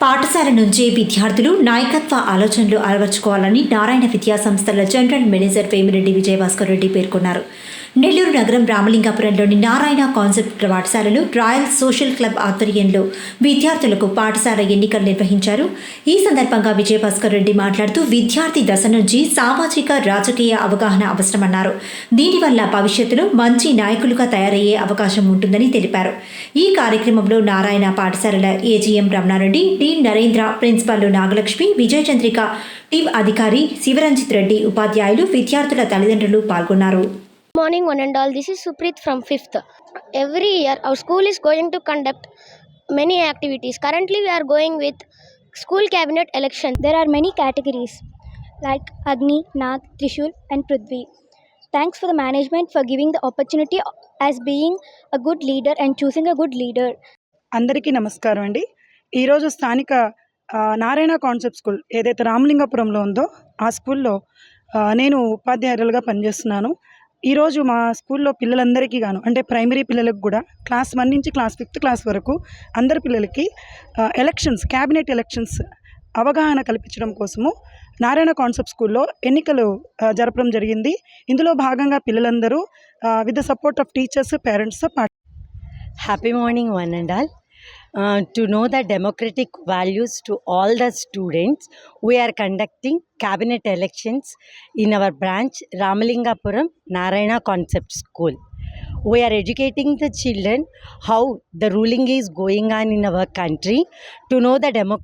పాఠశాల నుంచే విద్యార్థులు నాయకత్వ ఆలోచనలు అలవర్చుకోవాలని నారాయణ విద్యా సంస్థల జనరల్ మేనేజర్ వేమిరెడ్డి విజయభాస్కర్ రెడ్డి పేర్కొన్నారు. నెల్లూరు నగరం రామలింగాపురంలోని నారాయణ కాన్సెప్ట్ పాఠశాలలో రాయల్ సోషల్ క్లబ్ ఆధ్వర్యంలో విద్యార్థులకు పాఠశాల ఎన్నికలు నిర్వహించారు. ఈ సందర్భంగా విజయభాస్కర్ రెడ్డి మాట్లాడుతూ విద్యార్థి దశ నుంచి సామాజిక రాజకీయ అవగాహన అవసరమన్నారు. దీనివల్ల భవిష్యత్తులో మంచి నాయకులుగా తయారయ్యే అవకాశం ఉంటుందని తెలిపారు. ఈ కార్యక్రమంలో నారాయణ పాఠశాలల AGM Ramanareddy D Narendra principal Nagalakshmi Vijayachandrika team అధికారి శివరంజిత్ రెడ్డి ఉపాధ్యాయులు విద్యార్థుల తల్లిదండ్రులు పాల్గొన్నారు. Morning one and all this is Supreeth from fifth every year our school is going to conduct many activities currently we're going with school cabinet election there are many categories like Agni Nag Trishul and Prithvi thanks for the management for giving the opportunity as being a good leader and choosing a good leader అందరికీ నమస్కారం అండి ఈరోజు స్థానిక Narayana concept school ఏదైతే రామలింగపురంలో ఉందో ఆ స్కూల్లో నేను ఉపాధ్యాయులుగా పనిచేస్తున్నాను ఈరోజు మా స్కూల్లో పిల్లలందరికీ గాను అంటే ప్రైమరీ పిల్లలకు కూడా క్లాస్ వన్ నుంచి క్లాస్ ఫిఫ్త్ క్లాస్ వరకు అందరి పిల్లలకి ఎలక్షన్స్ క్యాబినెట్ ఎలక్షన్స్ అవగాహన కల్పించడం కోసము నారాయణ కాన్సెప్ట్ స్కూల్లో ఎన్నికలు జరపడం జరిగింది. ఇందులో భాగంగా పిల్లలందరూ with the support of teachers parents happy morning one and all Uh, to know the democratic values to all the students, we are conducting cabinet elections in our branch Ramalingapuram Narayana Concept School. We are educating the children how the ruling is going on in our country to know the democracy